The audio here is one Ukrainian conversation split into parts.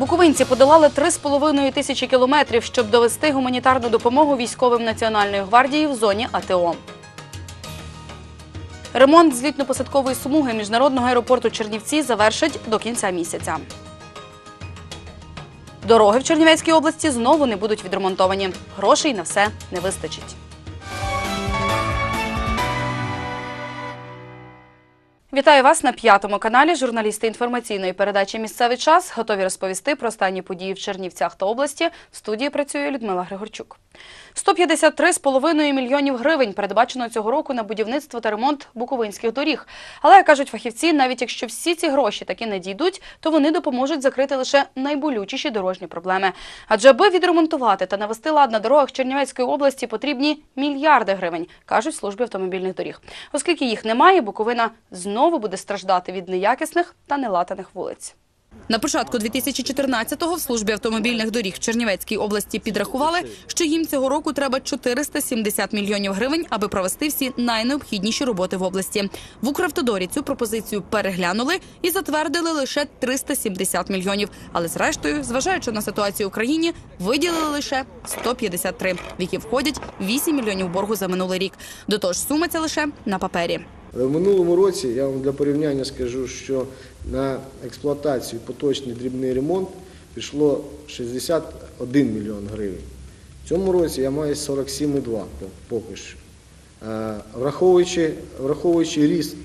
Буковинці подолали 3,5 тисячі кілометрів, щоб довести гуманітарну допомогу військовим Національної гвардії в зоні АТО. Ремонт злітно-посадкової смуги міжнародного аеропорту Чернівці завершать до кінця місяця. Дороги в Чернівецькій області знову не будуть відремонтовані. Грошей на все не вистачить. Вітаю вас на п'ятому каналі. Журналісти інформаційної передачі Місцевий час готові розповісти про останні події в Чернівцях та області. В студії працює Людмила Григорчук. 153,5 мільйонів гривень передбачено цього року на будівництво та ремонт буковинських доріг. Але кажуть фахівці, навіть якщо всі ці гроші таки не дійдуть, то вони допоможуть закрити лише найболючіші дорожні проблеми. Адже аби відремонтувати та навести лад на дорогах Чернівецької області потрібні мільярди гривень, кажуть служби автомобільних доріг. Оскільки їх немає, Буковина знову буде страждати від неякісних та нелатаних вулиць. На початку 2014-го в службі автомобільних доріг Чернівецькій області підрахували, що їм цього року треба 470 мільйонів гривень, аби провести всі найнеобхідніші роботи в області. В Укравтодорі цю пропозицію переглянули і затвердили лише 370 мільйонів. Але зрештою, зважаючи на ситуацію в країні, виділили лише 153, в які входять 8 мільйонів боргу за минулий рік. До того ж, сума ця лише на папері. В минулому році я вам для порівняння скажу, що на експлуатацію поточний дрібний ремонт пішло 61 мільйон гривень. В цьому році я маю 47,2 поки що. Е, Враховуючи, враховуючи ріст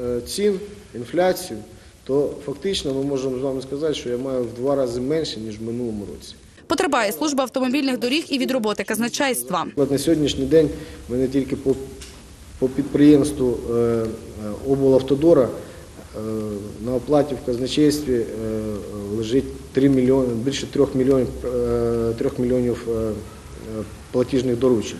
е, цін, інфляцію, то фактично ми можемо з вами сказати, що я маю в два рази менше, ніж в минулому році. Потребає служба автомобільних доріг і від роботи казначейства. На сьогоднішній день ми не тільки по, по підприємству е, е, облавтодора е, на оплаті в казначействі лежить 3 мільйони, більше 3 мільйонів, е, 3 мільйонів платіжних доручень.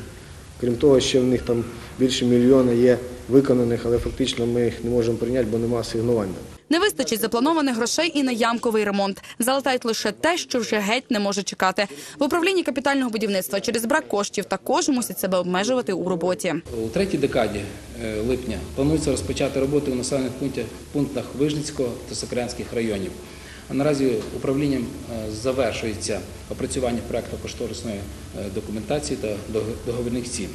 Крім того, ще в них там більше мільйона є виконаних, але фактично ми їх не можемо прийняти, бо немає асигнування. Не вистачить запланованих грошей і на ямковий ремонт. Залатають лише те, що вже геть не може чекати. В управлінні капітального будівництва через брак коштів також мусять себе обмежувати у роботі. У третій декаді е, липня планується розпочати роботи у населених пунктах, Вижницького та Сокирянських районів. А наразі управлінням е, завершується опрацювання проекту кошторисної е, документації та дог- договірних цін.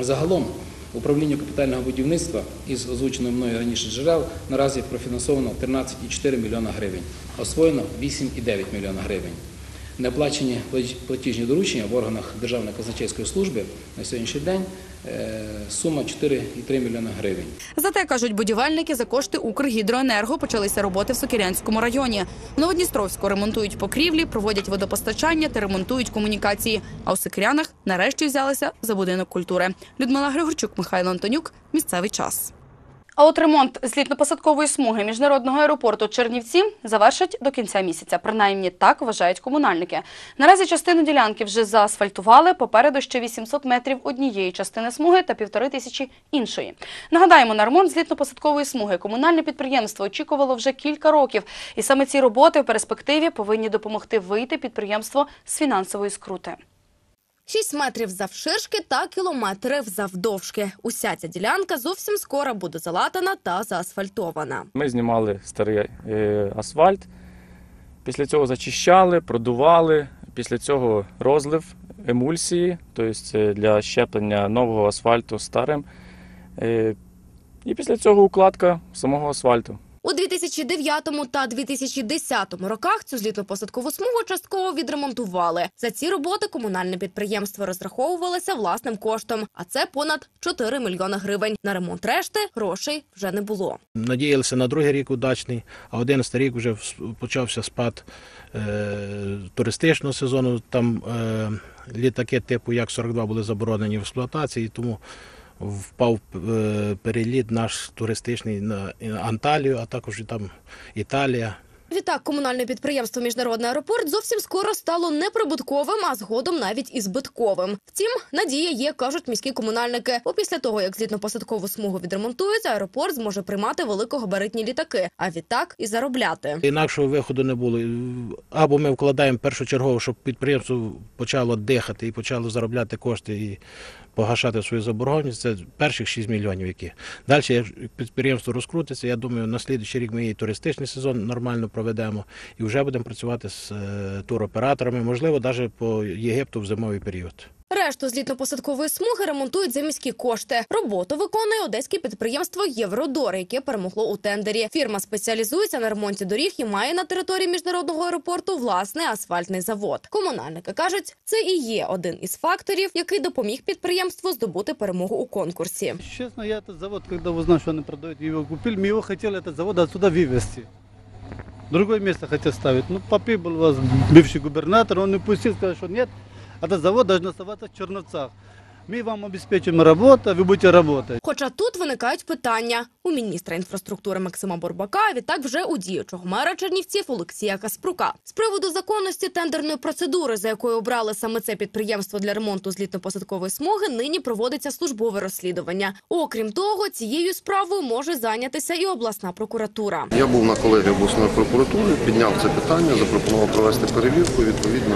Загалом управлінню капітального будівництва із озвученої мною раніше джерел наразі профінансовано 13,4 мільйона гривень, освоєно 8,9 мільйона гривень. Неоплачені платіжні доручення в органах Державної казначейської служби на сьогоднішній день сума 4,3 мільйона гривень. Зате кажуть будівельники, за кошти Укргідроенерго почалися роботи в Сокирянському районі. В Новодністровську ремонтують покрівлі, проводять водопостачання та ремонтують комунікації. А у Сокирянах нарешті взялися за будинок культури. Людмила Григорчук, Михайло Антонюк. Місцевий час. А от ремонт злітно-посадкової смуги міжнародного аеропорту Чернівці завершать до кінця місяця. Принаймні так вважають комунальники. Наразі частину ділянки вже заасфальтували. Попереду ще 800 метрів однієї частини смуги та півтори тисячі іншої. Нагадаємо, на ремонт злітно-посадкової смуги комунальне підприємство очікувало вже кілька років. І саме ці роботи в перспективі повинні допомогти вийти підприємство з фінансової скрути. 6 метрів завширшки та кілометри завдовжки. Уся ця ділянка зовсім скоро буде залатана та заасфальтована. Ми знімали старий е, асфальт, після цього зачищали, продували, після цього розлив емульсії, тобто для щеплення нового асфальту старим. Е, І після цього укладка самого асфальту. У 2009 та 2010 роках цю злітно-посадкову смугу частково відремонтували. За ці роботи комунальне підприємство розраховувалося власним коштом, а це понад 4 мільйони гривень. На ремонт решти грошей вже не було. Надіялися на другий рік удачний, а 11 рік вже вс- почався спад е, туристичного сезону. Там е, літаки типу Як-42 були заборонені в експлуатації, тому впав е, переліт наш туристичний на Анталію, а також і там Італія. Відтак, комунальне підприємство Міжнародний аеропорт зовсім скоро стало неприбутковим, а згодом навіть і збитковим. Втім, надія є, кажуть міські комунальники. Бо після того, як злітно-посадкову смугу відремонтують, аеропорт зможе приймати великогабаритні літаки, а відтак і заробляти. Інакшого виходу не було. Або ми вкладаємо першочергово, щоб підприємство почало дихати і почало заробляти кошти і погашати свою заборгованість. Це перших 6 мільйонів, які далі підприємство розкрутиться. Я думаю, на слідуючий рік ми і туристичний сезон нормально проведемо. проведемо. І вже будемо працювати з е, туроператорами, можливо, навіть по Єгипту в зимовий період. Решту злітно-посадкової смуги ремонтують за міські кошти. Роботу виконує одеське підприємство Євродор, яке перемогло у тендері. Фірма спеціалізується на ремонті доріг і має на території міжнародного аеропорту власний асфальтний завод. Комунальники кажуть, це і є один із факторів, який допоміг підприємству здобути перемогу у конкурсі. Честно, я этот завод, когда узнал, что они продают, его купили, мы его хотели, этот завод, отсюда вывезти. Другое место хотел ставить. Ну, Попи был у вас бывший губернатор, он не пустил, сказал, что нет, этот завод должен оставаться в Черновцах. Мы вам обеспечим работу, вы будете работать. Хоча тут виникають питання у міністра інфраструктури Максима Борбака, а відтак вже у діючого мера Чернівців Олексія Каспрука. З приводу законності тендерної процедури, за якою обрали саме це підприємство для ремонту злітно-посадкової смуги, нині проводиться службове розслідування. Окрім того, цією справою може зайнятися і обласна прокуратура. Я був на колегії обласної прокуратури, підняв це питання, запропонував провести перевірку. Відповідно,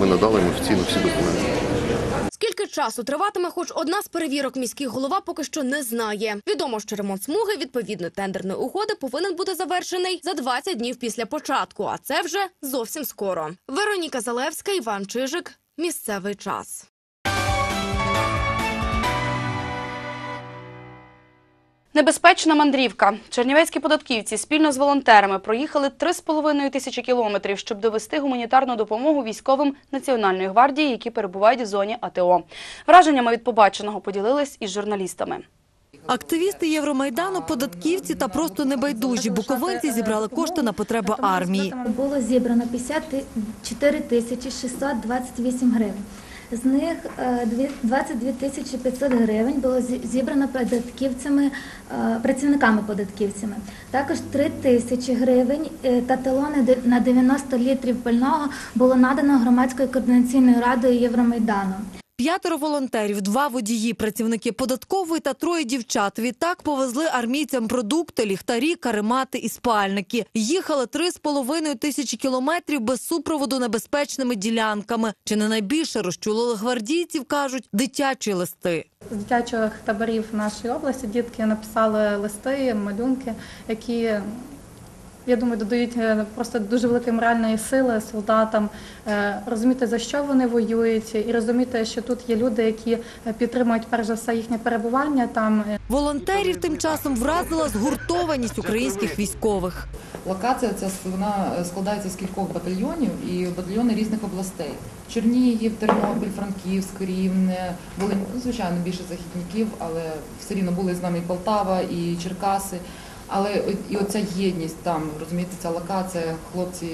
ми надали їм офіційно всі документи. Скільки часу триватиме хоч одна з перевірок, міський голова поки що не знає. Відомо, що ремонт смуги відповідно тендерної угоди повинен бути завершений за 20 днів після початку, а це вже зовсім скоро. Вероніка Залевська, Іван Чижик. Місцевий час. Небезпечна мандрівка. Чернівецькі податківці спільно з волонтерами проїхали 3,5 тисячі кілометрів, щоб довести гуманітарну допомогу військовим Національної гвардії, які перебувають в зоні АТО. Враженнями від побаченого поділились із журналістами. Активісти Євромайдану, податківці та просто небайдужі буковинці зібрали кошти на потреби армії. Було зібрано 54 тисячі 628 гривень. З них е, 22 тисячі 500 гривень було зібрано податківцями, е, працівниками податківцями. Також 3 тисячі гривень е, та талони на 90 літрів пального було надано громадською координаційною радою Євромайдану. П'ятеро волонтерів, два водії, працівники податкової та троє дівчат. Відтак повезли армійцям продукти, ліхтарі, каремати і спальники. Їхали три з половиною тисячі кілометрів без супроводу небезпечними ділянками. Чи не найбільше розчулили гвардійців, кажуть, дитячі листи. З дитячих таборів нашої області дітки написали листи, малюнки, які, я думаю, додають е, просто дуже великої моральної сили солдатам, е, розуміти, за що вони воюють, і розуміти, що тут є люди, які підтримують перш за все їхнє перебування там. Волонтерів тим часом вразила згуртованість українських військових. Локація ця вона складається з кількох батальйонів і батальйони різних областей: Чернігів, Тернопіль, Франківськ, Рівне, були ну, звичайно більше захисників, але все рівно були з нами і Полтава, і Черкаси. Але і оця єдність там, розумієте, ця локація, хлопці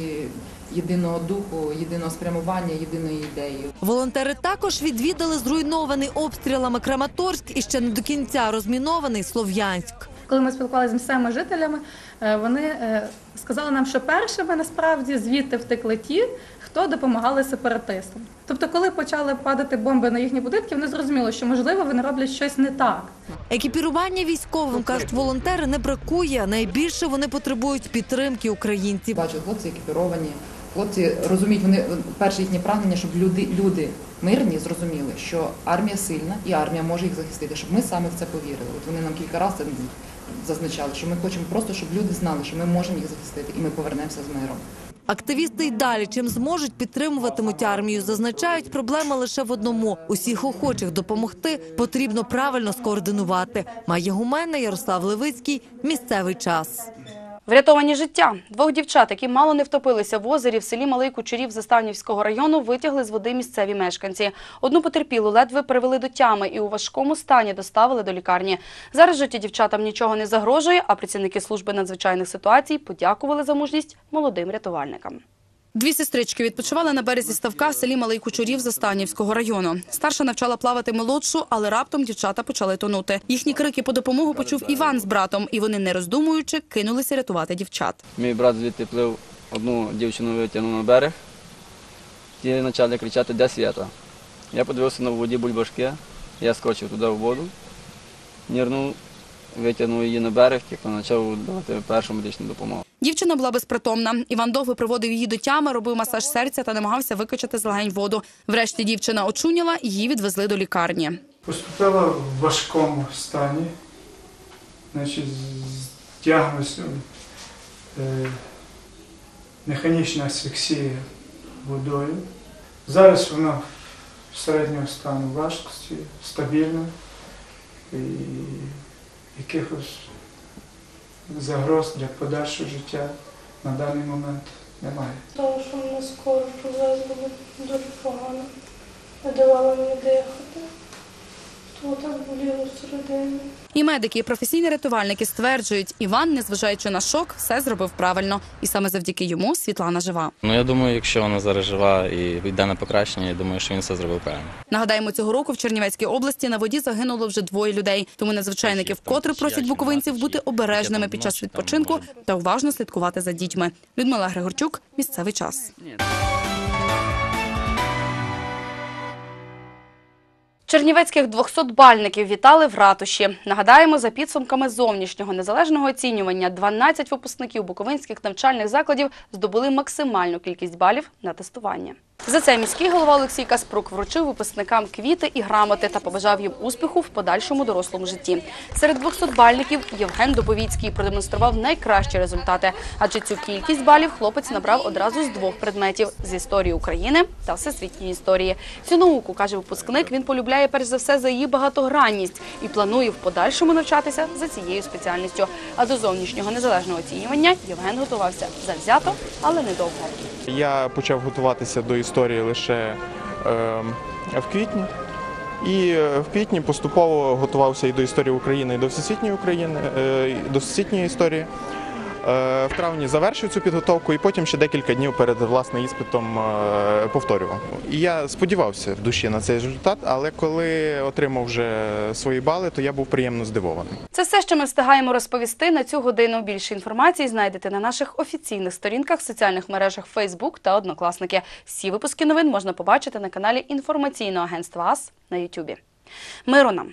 єдиного духу, єдиного спрямування, єдиної ідеї. Волонтери також відвідали зруйнований обстрілами Краматорськ і ще не до кінця розмінований Слов'янськ. Коли ми спілкувалися з місцевими жителями, е, вони е, сказали нам, що першими насправді звідти втекли ті, хто допомагали сепаратистам. Тобто, коли почали падати бомби на їхні будинки, вони зрозуміли, що можливо вони роблять щось не так. Екіпірування військовим, кажуть волонтери, не бракує. Найбільше вони потребують підтримки українців. Бачу, хлопці екіпіровані, хлопці розуміють, вони перше їхнє прагнення, щоб люди, люди мирні зрозуміли, що армія сильна і армія може їх захистити, щоб ми саме в це повірили. От вони нам кілька разів зазначали, що ми хочемо просто, щоб люди знали, що ми можемо їх захистити, і ми повернемося з миром. Активісти й далі чим зможуть підтримуватимуть армію. Зазначають, проблема лише в одному: усіх охочих допомогти потрібно правильно скоординувати. Має гумена Ярослав Левицький. Місцевий час. Врятовані життя. Двох дівчат, які мало не втопилися в озері в селі Малий Кучерів Заставнівського району, витягли з води місцеві мешканці. Одну потерпілу ледве привели до тями і у важкому стані доставили до лікарні. Зараз життя дівчатам нічого не загрожує, а працівники служби надзвичайних ситуацій подякували за мужність молодим рятувальникам. Дві сестрички відпочивали на березі ставка в селі Малий Кучурів Застанівського району. Старша навчала плавати молодшу, але раптом дівчата почали тонути. Їхні крики по допомогу почув Іван з братом, і вони, не роздумуючи, кинулися рятувати дівчат. Мій брат звідти плив одну дівчину витягнув на берег. Ті почали кричати, де свята. Я подивився на воді бульбашки, я скочив туди в воду, нірнув, витягнув її на берег, тільки почав давати першу медичну допомогу. Дівчина була безпритомна. Іван довго приводив її до тями, робив масаж серця та намагався викачати з легень воду. Врешті дівчина очуняла, її відвезли до лікарні. Поступила в важкому стані, значить, з діагнозом е, механічна асфіксія водою. Зараз вона середнього стану важкості, стабільна і якихось загроз для подальшого життя на даний момент немає. Тому що мене скоро повезли дуже погано. Не давала мені дихати. Всередині. І медики, і професійні рятувальники стверджують, Іван, незважаючи на шок, все зробив правильно. І саме завдяки йому Світлана жива. Ну я думаю, якщо вона зараз жива і йде на покращення, я думаю, що він все зробив правильно. Нагадаємо, цього року в Чернівецькій області на воді загинуло вже двоє людей. Тому надзвичайники вкотре просять буковинців бути обережними під час відпочинку та уважно слідкувати за дітьми. Людмила Григорчук, місцевий час. Чернівецьких 200-бальників вітали в ратуші. Нагадаємо, за підсумками зовнішнього незалежного оцінювання 12 випускників буковинських навчальних закладів здобули максимальну кількість балів на тестування. За це міський голова Олексій Каспрук вручив випускникам квіти і грамоти та побажав їм успіху в подальшому дорослому житті. Серед 200-бальників Євген Дубовіцький продемонстрував найкращі результати, адже цю кількість балів хлопець набрав одразу з двох предметів з історії України та всесвітньої історії. Цю науку каже випускник. Він полюбляє перш за все за її багатогранність і планує в подальшому навчатися за цією спеціальністю. А до зовнішнього незалежного оцінювання Євген готувався завзято, але недовго. Я почав готуватися до історії лише е, в квітні. І е, в квітні поступово готувався і до історії України, і до всесвітньої України, е, і до всесвітньої історії. Е, В травні завершив цю підготовку і потім ще декілька днів перед власне іспитом е, повторював. І я сподівався в душі на цей результат, але коли отримав вже свої бали, то я був приємно здивований. Це все, що ми встигаємо розповісти на цю годину. Більше інформації знайдете на наших офіційних сторінках соціальних мережах Facebook та Однокласники. Всі випуски новин можна побачити на каналі інформаційного агентства АС на Ютубі. Миру нам!